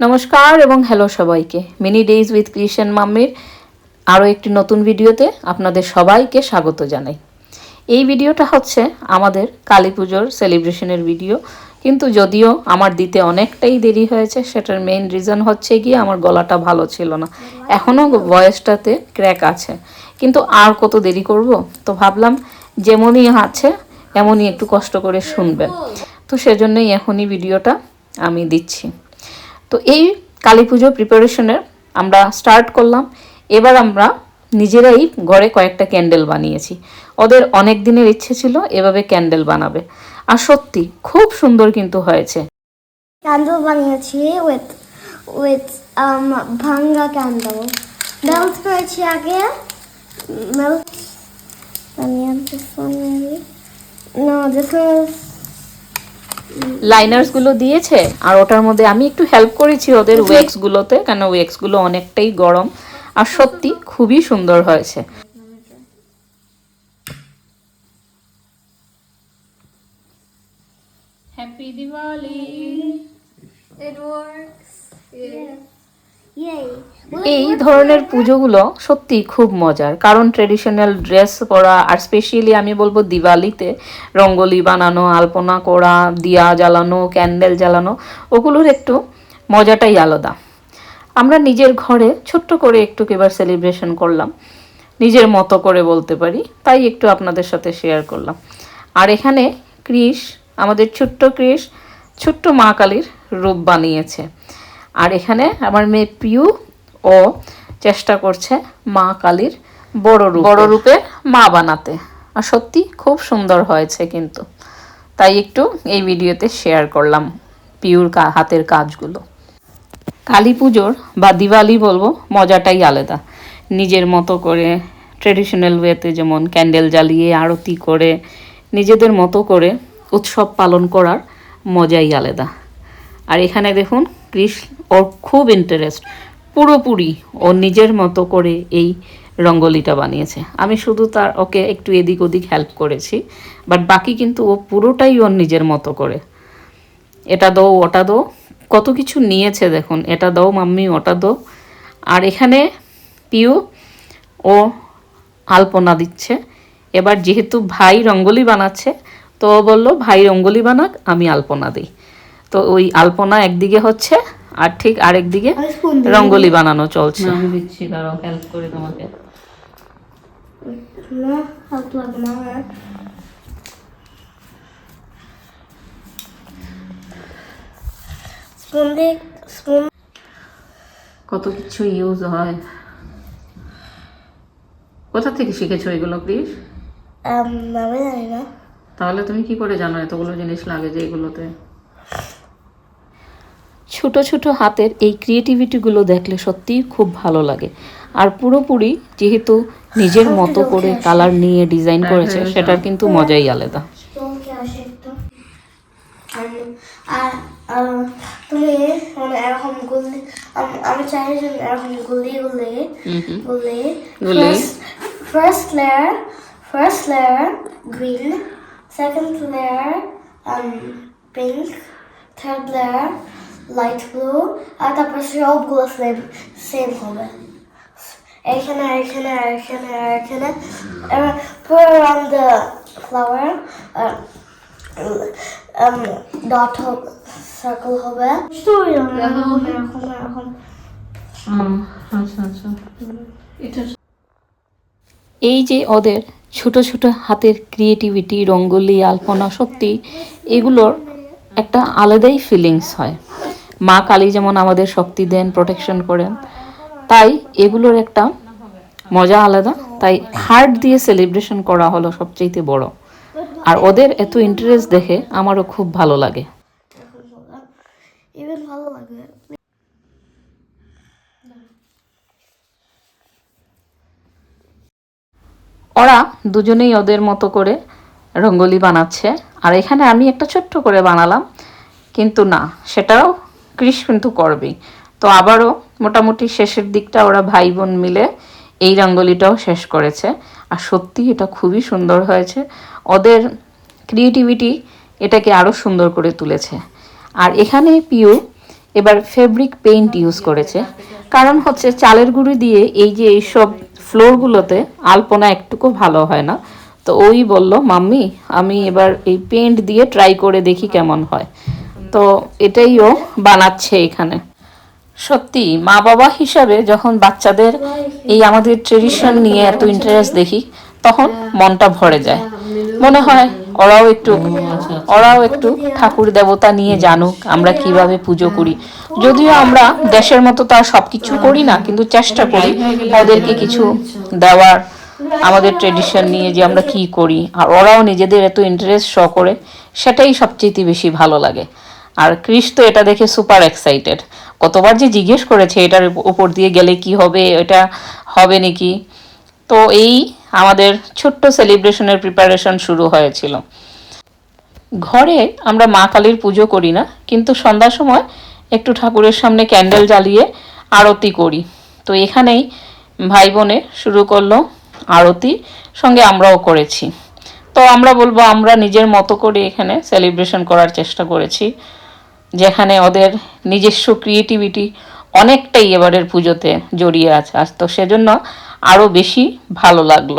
নমস্কার এবং হ্যালো সবাইকে। মিনি ডেইজ উইথ ক্রিয়েশন মাম্মির আরও একটি নতুন ভিডিওতে আপনাদের সবাইকে স্বাগত জানাই। এই ভিডিওটা হচ্ছে আমাদের কালী পুজোর সেলিব্রেশনের ভিডিও কিন্তু যদিও আমার দিতে অনেকটাই দেরি হয়েছে, সেটার মেইন রিজন হচ্ছে গিয়ে আমার গলাটা ভালো ছিল না। এখনও ভয়েসটাতে ক্র্যাক আছে। কিন্তু আর কত দেরি করব? তো ভাবলাম যেমনই আছে, এমনই একটু কষ্ট করে শুনবেন। তো সেজন্যই এখনই ভিডিওটা আমি দিচ্ছি। তো এই কালী পুজো প্রিপারেশনের আমরা স্টার্ট করলাম। এবার আমরা নিজেরাই ঘরে কয়েকটা ক্যান্ডেল বানিয়েছি। ওদের অনেক দিনের ইচ্ছে ছিল এভাবে ক্যান্ডেল বানাবে। আর সত্যি খুব সুন্দর কিন্তু হয়েছে। ক্যান্ডেল বানিয়েছি উইথ উইথ um, ভাঙ্গা ক্যান্ডেল মেল্ট করেছি আগে। মেল্ট বানিয়ে this is লাইনার্সগুলো দিয়েছে আর ওটার মধ্যে আমি একটু হেল্প করেছি ওদের ওয়েক্স গুলোতে কেন ওয়েক্সগুলো অনেকটাই গরম আর সত্যি খুবই সুন্দর হয়েছে। Happy Diwali it works. Yeah yay এই ধরনের পুজোগুলো সত্যি খুব মজার। কারণ ট্রেডিশনাল ড্রেস পরা, আর স্পেশালি আমি বলব দিওয়ালিতে রঙ্গোলি বানানো, আলপনা করা, দিয়া জ্বালানো ক্যান্ডেল জ্বালানো, ওগুলোর একটু মজাটাই আলাদা। আমরা নিজের ঘরে ছোট্ট করে একটু এবার সেলিব্রেশন করলাম। নিজের মতো করে বলতে পারি, তাই একটু আপনাদের সাথে শেয়ার করলাম। আর এখানে ক্রিস আমাদের ছোট্ট ক্রিস ছোট্ট মা কালীর রূপ বানিয়েছে। আর এখানে আমার মেয়ে পিউ ও চেষ্টা করছে মা কালীর বড় রূপ। বড় রূপের মা বানাতে। আর সত্যি খুব সুন্দর হয়েছে কিন্তু। তাই একটু এই ভিডিওতে শেয়ার করলাম পিউর হাতের কাজগুলো। কালী পুজোর বা দিওয়ালি বলব, মজাটাই আলাদা। নিজের মতো করে ট্রেডিশনাল ওয়েতে যেমন ক্যান্ডেল জ্বালিয়ে, আরতি করে, নিজেদের মতো করে উৎসব পালন করার মজাই আলাদা। আর এখানে দেখুন কৃষ ওর খুব ইন্টারেস্ট পুরোপুরি ও নিজের মতো করে এই রঙ্গোলিটা বানিয়েছে। আমি শুধু তার, ওকে একটু এদিক ওদিক হেল্প করেছি বাট বাকি কিন্তু ও পুরোটাই ওর নিজের মতো করে। এটা দাও, ওটা দাও, কত কিছু নিয়েছে দেখুন, এটা দাও মাম্মি, ওটা দাও। আর এখানে পিউ, ও আলপনা দিচ্ছে। এবার যেহেতু ভাই রঙ্গোলি বানাচ্ছে, তো ও বলল, ভাই রঙ্গোলি বানাক, আমি আলপনা দিই। তো ওই আলপনা একদিকে হচ্ছে আর ঠিক আরেক দিকে। রঙ্গোলি বানানো চলছে। আমি দিচ্ছি দাঁড়াও হেল্প করি তোমাকে। কত কিছু ইউজ হয়। কোথা থেকে শিখেছো এগুলো প্লিজ আমি জানি না। তাহলে তুমি কি করে জানো এতগুলো জিনিস লাগে যে এগুলোতে? ছোট ছোট হাতের এই ক্রিয়েটিভিটিগুলো দেখলে সত্যিই খুব ভালো লাগে। আর পুরোপুরি যেহেতু নিজের মতো করে কালার নিয়ে ডিজাইন করেছে সেটার কিন্তু মজাই আলাদা। আর- আর তুমি মানে এরকম গুলি। আমি চাই যে এরকম গুলি গুলি গুলি গুলি। First layer first layer green second layer pink third layer light blue আর তারপর সবগুলো সেম সেম হবে। এখানে এখানে এখানে এখানে। পুরো around the flower uh, um, dot হবে circle হবে। এরকম এরকম এরকম আচ্ছা আচ্ছা। এই যে ওদের ছোট ছোট হাতের ক্রিয়েটিভিটি রঙ্গোলি আলপনা সত্যি এগুলোর একটা আলাদাই ফিলিংস হয়। মা কালী যেমন আমাদের শক্তি দেন প্রোটেকশন করেন তাই এগুলোর একটা মজা আলাদা। তাই হার্ট দিয়ে সেলিব্রেশন করা হলো সবচেয়ে বড়। আর ওদের এত ইন্টারেস্ট দেখে আমারও খুব ভালো লাগে। ভালো লাগে। ওরা দুজনেই ওদের মতো করে রঙ্গোলি বানাচ্ছে। আর এখানে আমি একটা ছোট্ট করে বানালাম কিন্তু না সেটাও কৃষ কিন্তু করবেই। তো আবারও মোটামুটি শেষের দিকটা ওরা ভাই বোন মিলে এই রঙ্গোলিটাও শেষ করেছে। আর সত্যি এটা খুবই সুন্দর হয়েছে। ওদের ক্রিয়েটিভিটি এটাকে আরও সুন্দর করে তুলেছে। আর এখানে পিউ এবার ফেব্রিক পেইন্ট ইউজ করেছে। কারণ হচ্ছে চালের গুঁড়ি দিয়ে এই যে এইসব ফ্লোরগুলোতে আলপনা একটুকু ভালো হয় না। তো ওই বলল, মাম্মি, আমি এবার এই পেইন্ট দিয়ে ট্রাই করে দেখি কেমন হয়। তো এটাই ও বানাচ্ছে এখানে। সত্যি মা বাবা হিসাবে যখন বাচ্চাদের এই আমাদের ট্রেডিশন নিয়ে এত ইন্টারেস্ট দেখি, তখন মনটা ভরে যায়। মনে হয় ওরাও একটু ওরাও একটু ঠাকুর দেবতা নিয়ে জানুক, আমরা কীভাবে পুজো করি। যদিও আমরা দেশের মতো তার সবকিছু করি না, কিন্তু চেষ্টা করি ওদেরকে কিছু দেওয়ার, আমাদের ট্রেডিশন নিয়ে যে আমরা কি করি। আর ওরাও নিজেদের এত ইন্টারেস্ট শো করে সেটাই সবচেয়ে বেশি ভালো লাগে। আর ক্রিস তো এটা দেখে সুপার এক্সাইটেড কতবার যে জিজ্ঞেস করেছে এটার উপর দিয়ে গেলে কি হবে, এটা হবে নাকি? তো এই আমাদের ছোট্ট সেলিব্রেশনের প্রিপারেশন শুরু হয়েছিল। ঘরে আমরা মা কালীর পুজো করি না, কিন্তু সন্ধ্যার সময় একটু ঠাকুরের সামনে ক্যান্ডেল জ্বালিয়ে আরতি করি। তো এখানেই ভাই বোনে শুরু করল আরতি, সঙ্গে আমরাও করেছি। তো আমরা বলব আমরা নিজের মতো করে এখানে সেলিব্রেশন করার চেষ্টা করেছি। যেখানে ওদের নিজস্ব ক্রিয়েটিভিটি অনেকটাই এবারের পুজোতে জড়িয়ে আছে। আজ তো সেজন্য আরও বেশি ভালো লাগল।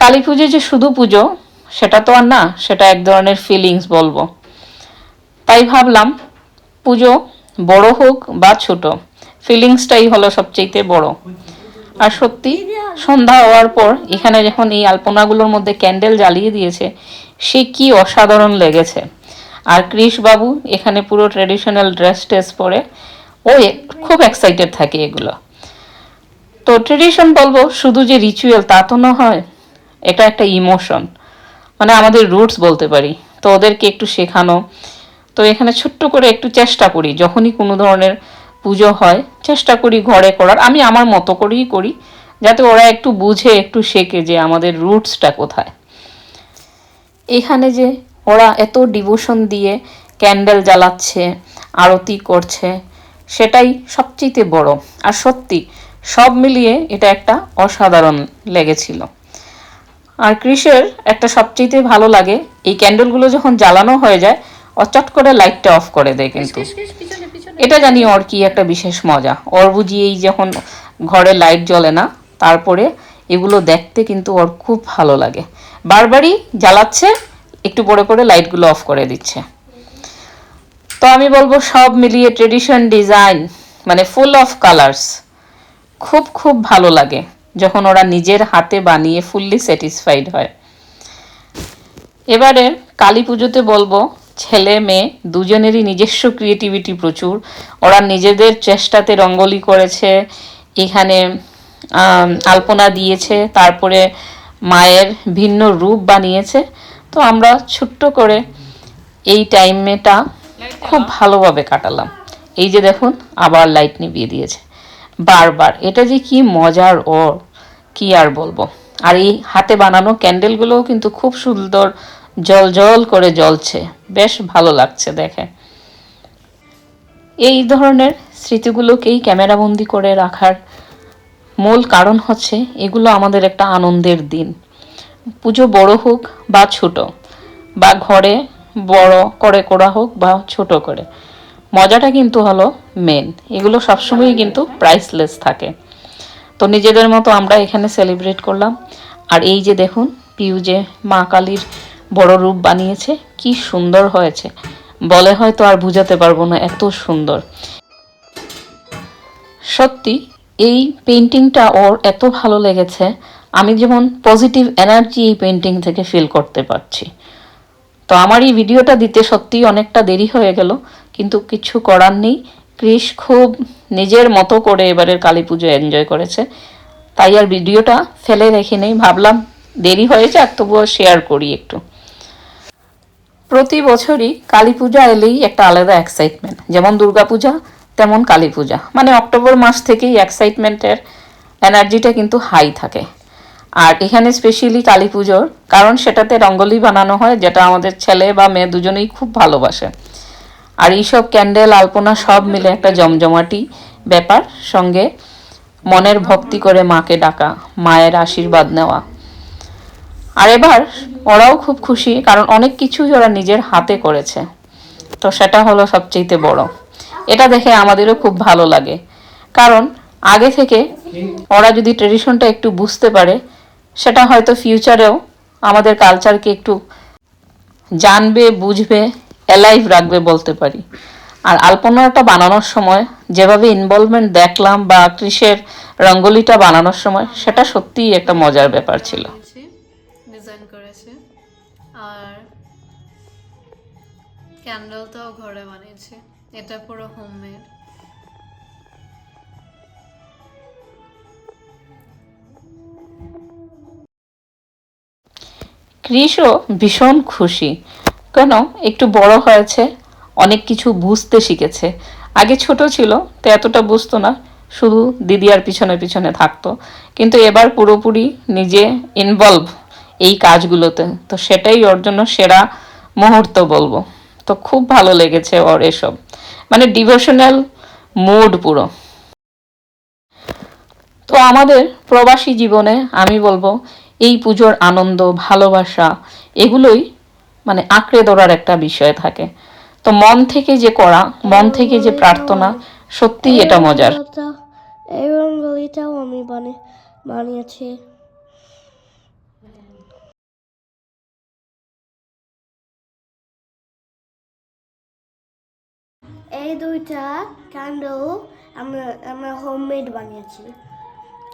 কালী পুজো যে শুধু পুজো, সেটা তো আর না, সেটা এক ধরনের ফিলিংস বলব। তাই ভাবলাম পুজো বড় হোক বা ছোট ফিলিংসটাই হলো সবচেয়ে বড়। আর সত্যি, সন্ধ্যা হওয়ার পর এখানে যখন এই আলপনাগুলোর মধ্যে ক্যান্ডেল জ্বালিয়ে দিয়েছে, সে কি অসাধারণ লেগেছে। আর বাবু এখানে পুরো ট্রেডিশনাল ড্রেস টেস পরে, ও খুব এক্সাইটেড থাকে এগুলো। তো ট্রেডিশন বলব, শুধু যে রিচুয়াল তা তো না হয় এটা একটা ইমোশন মানে আমাদের রুটস বলতে পারি। তো ওদেরকে একটু শেখানো। তো এখানে ছোট্ট করে একটু চেষ্টা করি, যখনই কোনো ধরনের পুজো হয়, চেষ্টা করি ঘরে করার। আমি আমার মতো করেই করি, যাতে ওরা একটু বুঝে, একটু শেখে যে আমাদের রুটসটা কোথায়। এখানে যে ওরা এত ডিভোশন দিয়ে ক্যান্ডেল জ্বালাচ্ছে আরতি করছে সেটাই সবচেয়ে বড়। আর সত্যি সব মিলিয়ে এটা একটা অসাধারণ লেগেছিল। আর ক্রিসের একটা সবচেয়ে ভালো লাগে এই ক্যান্ডেলগুলো যখন জ্বালানো হয়ে যায় ও চট করে লাইটটা অফ করে দেয় কিন্তু। এটা জানি ওর কি একটা বিশেষ মজা। ওর বুঝি এই যখন ঘরে লাইট জ্বলে না তারপরে এগুলো দেখতে কিন্তু ওর খুব ভালো লাগে। বারবারই জ্বালাচ্ছে একটু পরে করে লাইটগুলো অফ করে দিচ্ছে। তো আমি বলব সব মিলিয়ে ট্রেডিশন ডিজাইন মানে ফুল অফ কালার্স খুব খুব ভালো লাগে যখন ওরা নিজের হাতে বানিয়ে ফুললি স্যাটিসফাইড হয়। এবারে কালী পুজোতে বলব, ছেলে মেয়ে দুজনেরই নিজস্ব ক্রিয়েটিভিটি প্রচুর। ওরা নিজেদের চেষ্টাতে রঙ্গোলি করেছে, এখানে আলপনা দিয়েছে, তারপরে মায়ের ভিন্ন রূপ বানিয়েছে। তো আমরা ছোট্ট করে এই টাইমেটা খুব ভালোভাবে কাটালাম। এই যে দেখুন আবার লাইট নিভিয়ে দিয়েছে। বারবার। এটা যে কি মজার ওর কি আর বলব? আর এই হাতে বানানো ক্যান্ডেলগুলোও কিন্তু খুব সুন্দর জল জল করে জ্বলছে। বেশ ভালো লাগছে দেখে। এই ধরনের স্মৃতিগুলোকেই ক্যামেরাবন্দি করে রাখার মূল কারণ হচ্ছে এগুলো আমাদের একটা আনন্দের দিন। পুজো বড় হোক বা ছোট, বা ঘরে বড় করে করা হোক বা ছোট করে। মজাটা কিন্তু হলো মেন এগুলো সবসময়ই কিন্তু প্রাইসলেস থাকে। তো নিজেদের মতো আমরা এখানে সেলিব্রেট করলাম। আর এই যে দেখুন পিউ যে মা কালীর বড় রূপ বানিয়েছে, কি সুন্দর হয়েছে। বলে হয়তো আর বুঝাতে পারব না, এত সুন্দর। সত্যি, এই পেন্টিংটা ওর এত ভালো লেগেছে আমি যেমন পজিটিভ এনার্জি এই পেন্টিং থেকে ফিল করতে পারছি। তো আমার এই ভিডিওটা দিতে সত্যিই অনেকটা দেরি হয়ে গেল, কিন্তু কিছু করার নেই। ক্রিস খুব নিজের মতো করে এবারের কালী পুজো এনজয় করেছে। তাই আর ভিডিওটা ফেলে রেখে নেই। ভাবলাম দেরি হয়েছে আর তবুও শেয়ার করি একটু। প্রতি বছরই কালী পূজা এলেই একটা আলাদা এক্সাইটমেন্ট যেমন দুর্গাপূজা তেমন কালী পূজা। মানে অক্টোবর মাস থেকেই এক্সাইটমেন্টের এনার্জিটা কিন্তু হাই থাকে। আর এখানে স্পেশালি কালী পুজোর, কারণ সেটাতে রঙ্গোলি বানানো হয়, যেটা আমাদের ছেলে বা মেয়ে দুজনেই খুব ভালোবাসে। আর এইসব ক্যান্ডেল আলপনা সব মিলে একটা জমজমাটি ব্যাপার, সঙ্গে মনের ভক্তি করে মাকে ডাকা, মায়ের আশীর্বাদ নেওয়া। আর এবার ওরাও খুব খুশি, কারণ অনেক কিছুই ওরা নিজের হাতে করেছে। তো সেটা হলো সবচেয়ে বড়। এটা দেখে আমাদেরও খুব ভালো লাগে। কারণ আগে থেকে ওরা যদি ট্রেডিশনটা একটু বুঝতে পারে সেটা হয়তো ফিউচারেও আমাদের কালচারকে একটু জানবে, বুঝবে অ্যালাইভ রাখবে বলতে পারি। আর আলপনাটা বানানোর সময়, যেভাবে ইনভলভমেন্ট দেখলাম বা কৃষের রঙ্গোলিটা বানানোর সময়, সেটা সত্যিই একটা মজার ব্যাপার ছিল। ডিজাইন করেছি। আর ক্যান্ডেলটাও ঘরে বানিয়েছে। এটা পুরো হোমমেড ক্রিসও ভীষণ খুশি। কেন? একটু বড় হয়েছে, অনেক কিছু বুঝতে শিখেছে। আগে ছোট ছিল, তো এতটা বুঝতো না, শুধু দিদি আর পিছনে পিছনে থাকতো। কিন্তু এবার পুরোপুরি নিজে ইনভলভ এই কাজগুলোতে। তো সেটাই ওর জন্য সেরা মুহূর্ত বলব। তো খুব ভালো লেগেছে ওর এসব। মানে ডিভোশনাল মুড পুরো। তো আমাদের প্রবাসী জীবনে আমি বলব এই পুজোর আনন্দ ভালোবাসা এগুলোই মানে আঁকড়ে ধরার একটা বিষয় থাকে। তো মন থেকে যে করা মন থেকে যে প্রার্থনা সত্যিই এটা মজার। এই রঙ্গলিটাও আমি বানি বানিয়েছি। এই দুইটা ক্যান্ডেল আমরা আমরা হোমমেড বানিয়েছি।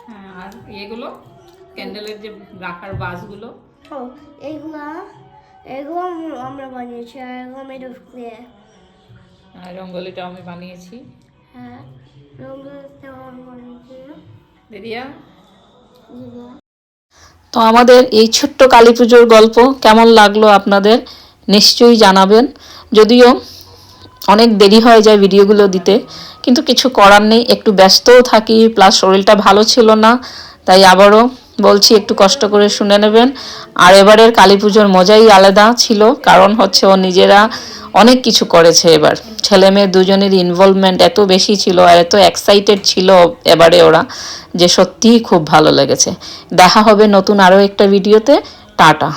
হ্যাঁ, আর এগুলো? ক্যান্ডেলের যে রাখার বাসগুলো। ও এগুলো আমরা বানিয়েছি আর এগুলো রঙ্গলিটাও আমি বানিয়েছি। হ্যাঁ রঙ্গলিটাও আমি বানিয়েছি। দিদিয়া তো আমাদের এই ছোট্ট কালী পুজোর গল্প কেমন লাগল আপনাদের নিশ্চয়ই জানাবেন। যদিও অনেক দেরি হয়ে যায় ভিডিওগুলো দিতে কিন্তু কিছু করার নেই একটু ব্যস্তও থাকি প্লাস শরীরটা ভালো ছিল না তাই আবারও বলছি, একটু কষ্ট করে শুনে নেবেন। আর এবারের কালী পুজোর মজাই আলাদা ছিল, কারণ হচ্ছে ও নিজেরা অনেক কিছু করেছে এবার। ছেলে মেয়ে দুজনের ইনভলভমেন্ট এত বেশি ছিল আর এত এক্সাইটেড ছিল এবারে ওরা যে সত্যিই খুব ভালো লেগেছে। দেখা হবে নতুন আরও একটা ভিডিওতে টাটা।